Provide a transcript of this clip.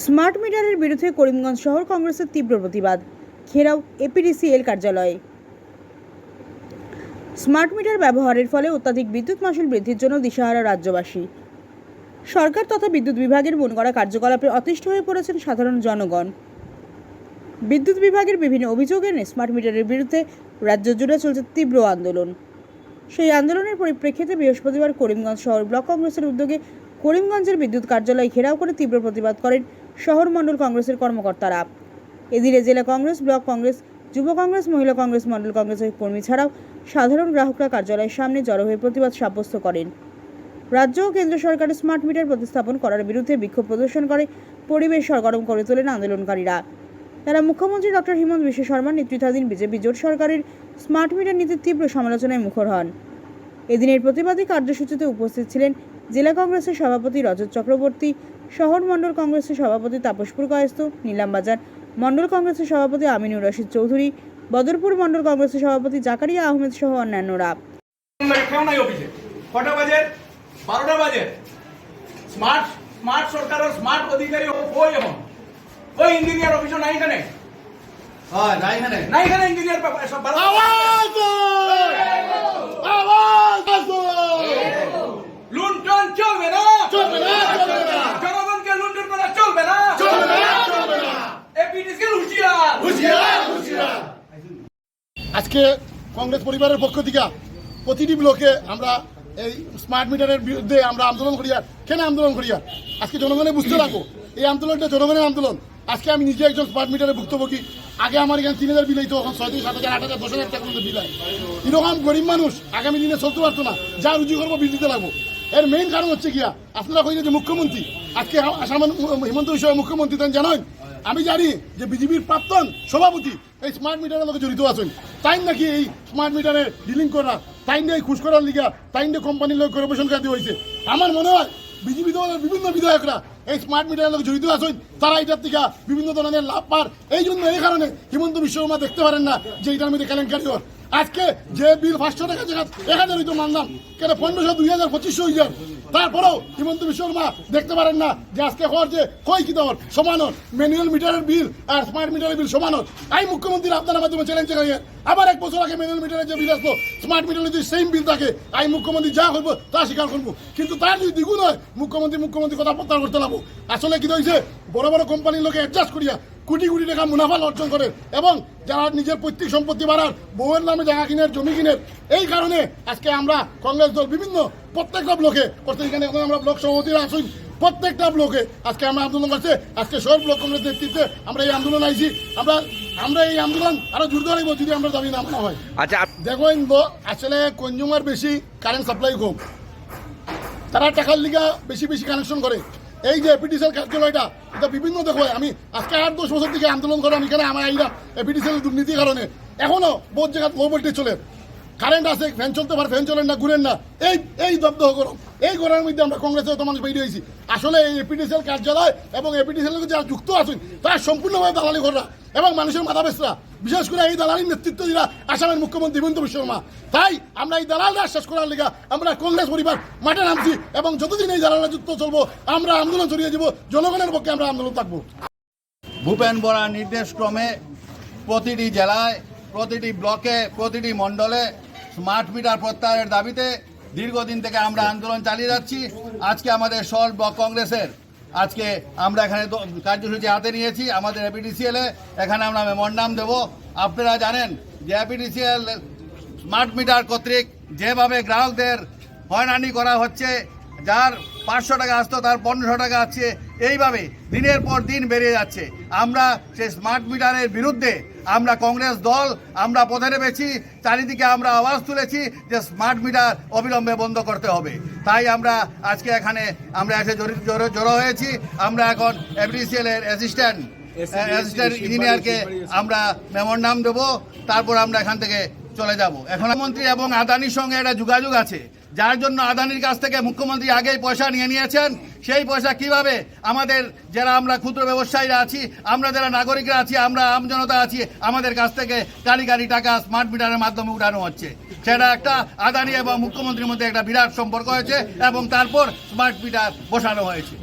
Smart মিটারের বিরুদ্ধে করিমগঞ্জ শহর কংগ্রেসের তীব্র প্রতিবাদ। ঘেরাও এপিডিসিএল কার্যালয়ে। স্মার্ট মিটার ব্যবহারের ফলে অত্যাধিক বিদ্যুৎ মাসুল বৃদ্ধির জন্য দিশাহারা রাজ্যবাসী। সরকার তথা বিদ্যুৎ বিভাগের মন করা কার্যকলাপে অতিষ্ঠ হয়ে পড়েছেন সাধারণ জনগণ। বিদ্যুৎ বিভাগের বিভিন্ন অভিযোগ এনে স্মার্ট মিটারের বিরুদ্ধে রাজ্য জুড়ে চলছে তীব্র আন্দোলন। সেই আন্দোলনের পরিপ্রেক্ষিতে বৃহস্পতিবার করিমগঞ্জ শহর ব্লক কংগ্রেসের উদ্যোগে করিমগঞ্জের বিদ্যুৎ কার্যালয় ঘেরাও করে তীব্র প্রতিবাদ করেন শহর মণ্ডল কংগ্রেসের কর্মকর্তারা। এদিনে জেলা কংগ্রেস, ব্লক কংগ্রেস, যুব কংগ্রেস, মহিলা কংগ্রেস, মণ্ডল কংগ্রেসের কর্মী ছাড়াও সাধারণ গ্রাহকরা কার্যালয়ের সামনে জড়ো হয়ে প্রতিবাদ সাব্যস্ত করেন। রাজ্য ও কেন্দ্র সরকারের স্মার্ট মিটার প্রতিস্থাপন করার বিরুদ্ধে বিক্ষোভ প্রদর্শন করে পরিবেশ সরগরম করে তোলেন আন্দোলনকারীরা। তারা মুখ্যমন্ত্রী ডক্টর হিমন্ত বিশ্ব শর্মার নেতৃত্বাধীন বিজেপি জোট সরকারের স্মার্ট মিটার নীতির তীব্র সমালোচনায় মুখর হন। এদিনের প্রতিবাদী কার্যসূচিতে উপস্থিত ছিলেন জেলা কংগ্রেসের সভাপতি রজত চক্রবর্তী শহর মণ্ডল কংগ্রেসের সভাপতি তাপসপুর কায়স্থ নীলামবাজার মণ্ডল কংগ্রেসের সভাপতি আমিনুর রশিদ চৌধুরী বদরপুর মণ্ডল কংগ্রেসের সভাপতি জাকারিয়া আহমেদ সহ অন্যান্যরা। লাগে কেউ নাই অফিসে কটা বাজে? বারোটা বাজে। স্মার্ট স্মার্ট সরকারের স্মার্ট অধিকারী ওই এখন? ওই ইঞ্জিনিয়ার অফিসে নাই এখানে? হয় নাই এখানে। নাই এখানে ইঞ্জিনিয়ার আওয়াজ লুণ্ঠন চলবে না চলবে না চলবে না জনগণকে লুণ্ঠন করা চলবে না চলবে না চলবে না এপিডিসি হুঁশিয়ার হুঁশিয়ার হুঁশিয়ার আজকে কংগ্রেস পরিবারের পক্ষ থেকে প্রতিটি ব্লকে আমরা এই স্মার্ট মিটারের বিরুদ্ধে আমরা আন্দোলন করি আর কেন আন্দোলন করি আর? আজকে জনগণে বুঝতে লাগবো এই আন্দোলনটা জনগণের আন্দোলন। আজকে আমি নিজে একজন স্মার্ট মিটারে ভুক্তভোগী। আগে আমার এখানে তিন হাজার বিল হইতো, এখন ছয় থেকে সাত হাজার, আট হাজার, দশ হাজার টাকা বিল হয়। এরকম গরিব মানুষ আগামী দিনে চলতে পারতো না, যা রুজি করব, বিল দিতে লাগবো। এর মেইন কারণ হচ্ছে গিয়া, আপনারা কইলে যে মুখ্যমন্ত্রী। আজকে আসাম হিমন্ত বিশ্ব মুখ্যমন্ত্রী তেন জানেন আমি জানি যে বিজেপির প্রাক্তন সভাপতি এই স্মার্ট মিটারের লোকে জড়িত আছেন। তাই নাকি এই স্মার্ট মিটারে ডিলিং করা? তাই নিয়ে খুশ করার লিগা? তাই নিয়ে কোম্পানির লোক কর্পোরেশন কাটি হয়েছে? আমার মনে হয় বিজেপি দলের বিভিন্ন বিধায়করা এই স্মার্ট মিটারের লোক জড়িত আছেন, তারা এটার থেকে বিভিন্ন ধরনের লাভ পার এই জন্য এই কারণে হিমন্ত বিশ্ব শর্মা দেখতে পারেন না যে এটার মধ্যে কেলেঙ্কারি হয় আজকে যে বিল পাঁচশো টাকা জায়গা এক হাজার হইতো মানলাম। কেন পনেরোশো, দুই হাজার, পঁচিশশো হয়ে তারপরেও হিমন্ত বিশ্ব শর্মা দেখতে পারেন না যে আজকে হওয়ার যে কই কি দেওয়ার ম্যানুয়াল মিটারের বিল আর স্মার্ট মিটারের বিল সমান এই মুখ্যমন্ত্রী আপনার মাধ্যমে চ্যালেঞ্জ করিয়ে আবার এক বছর আগে ম্যানুয়াল মিটারের যে বিল আসলো স্মার্ট মিটারের যদি সেম বিল থাকে এই মুখ্যমন্ত্রী যা করব তা স্বীকার করব। কিন্তু তার যদি দ্বিগুণ হয়, মুখ্যমন্ত্রী মুখ্যমন্ত্রী কথা প্রত্যাহার করতে লাগবো। আসলে কি হয়েছে? বড় বড় কোম্পানির লোকে অ্যাডজাস্ট করিয়া কোটি কোটি টাকা মুনাফা অর্জন করে এবং যারা নিজের পৈতৃক সম্পত্তি বাড়ার বউয়ের নামে জায়গা কিনের জমি কিনের এই কারণে আজকে আমরা কংগ্রেস দল বিভিন্ন প্রত্যেকটা ব্লকে প্রত্যেক এখানে এখন আমরা ব্লক সভাপতিরা আসুন প্রত্যেকটা ব্লকে আজকে আমরা আন্দোলন করছে আজকে সব ব্লক কংগ্রেস নেতৃত্বে আমরা এই আন্দোলন আইছি। আমরা আমরা এই আন্দোলন আরও জোর ধরিব যদি আমরা দাবি না মানা হয়। আচ্ছা দেখুন আসলে কনজিউমার বেশি কারেন্ট সাপ্লাই কম। তারা টাকার লিগা বেশি বেশি কানেকশন করে। এই যে এপিডিসিএল কার্যালয়টা এটা বিভিন্ন দেখো, আমি আজকে আট দশ বছর থেকে আন্দোলন করে, আমি এখানে আমার আইলাম এপিডিসিএল দুর্নীতির কারণে? এখনও বহুত জায়গায় লো ভোল্টেজ চলে। কারেন্ট আছে ফ্যান চলতে পারে ফ্যান চলেন না, ঘুরেন না। এই এই দগ্ধ গরম এই গরমের মধ্যে আমরা কংগ্রেসের তো মানুষ বেরিয়ে হয়েছি আসলে এই এপিডিসিএল কার্যালয় এবং এপিডিসিএল যারা যুক্ত আছেন, তারা সম্পূর্ণভাবে দালালি করা এবং মানুষের মাথা বেসরা বিশেষ করে এই দালালির নেতৃত্ব দিলা আসামের মুখ্যমন্ত্রী হিমন্ত বিশ্ব শর্মা। তাই আমরা এই দালালরা শেষ করার লিগা আমরা কংগ্রেস পরিবার মাঠে নামছি এবং যতদিন এই দালালরা যুক্ত চলবো, আমরা আন্দোলন ছড়িয়ে যাব জনগণের পক্ষে আমরা আন্দোলন থাকব। ভূপেন বরার নির্দেশক্রমে প্রতিটি জেলায়, প্রতিটি ব্লকে, প্রতিটি মণ্ডলে স্মার্ট মিটার প্রত্যাহারের দাবিতে দীর্ঘদিন থেকে আমরা আন্দোলন চালিয়ে যাচ্ছি। আজকে আমাদের শহর ব্লক কংগ্রেসের আজকে আমরা এখানে কার্যসূচি হাতে নিয়েছি, আমাদের এপিডিসিএলে এখানে আমরা মেমোরান্ডাম দেব। আপনারা জানেন যে এপিডিসিএল স্মার্ট মিটার কর্তৃক যেভাবে গ্রাহকদের হয়রানি করা হচ্ছে, যার পাঁচশো টাকা আসতো, তার পনেরোশো টাকা আসছে, এইভাবে দিনের পর দিন বেড়ে যাচ্ছে। আমরা সেই স্মার্ট মিটারের বিরুদ্ধে আমরা কংগ্রেস দল আমরা পথে নেমেছি চারিদিকে আমরা আওয়াজ তুলেছি যে স্মার্ট মিটার অবিলম্বে বন্ধ করতে হবে। তাই আমরা আজকে এখানে আমরা এসে জড়ো জড়ো হয়েছি। আমরা এখন এফডিসিএল এর অ্যাসিস্ট্যান্ট অ্যাসিস্ট্যান্ট ইঞ্জিনিয়ারকে আমরা মেমোর নাম দেবো তারপর আমরা এখান থেকে চলে যাব। এখন মন্ত্রী এবং আদানির সঙ্গে একটা যোগাযোগ আছে যার জন্য আদানির কাছ থেকে মুখ্যমন্ত্রী আগেই পয়সা নিয়ে নিয়েছেন। সেই পয়সা কীভাবে আমাদের যারা আমরা ক্ষুদ্র ব্যবসায়ীরা আছি, আমরা যারা নাগরিকরা আছি, আমরা আমজনতা আছি, আমাদের কাছ থেকে গাড়ি গাড়ি টাকা স্মার্ট মিটারের মাধ্যমে উঠানো হচ্ছে। সেটা একটা আদানি এবং মুখ্যমন্ত্রীর মধ্যে একটা বিরাট সম্পর্ক হয়েছে এবং তারপর স্মার্ট মিটার বসানো হয়েছে।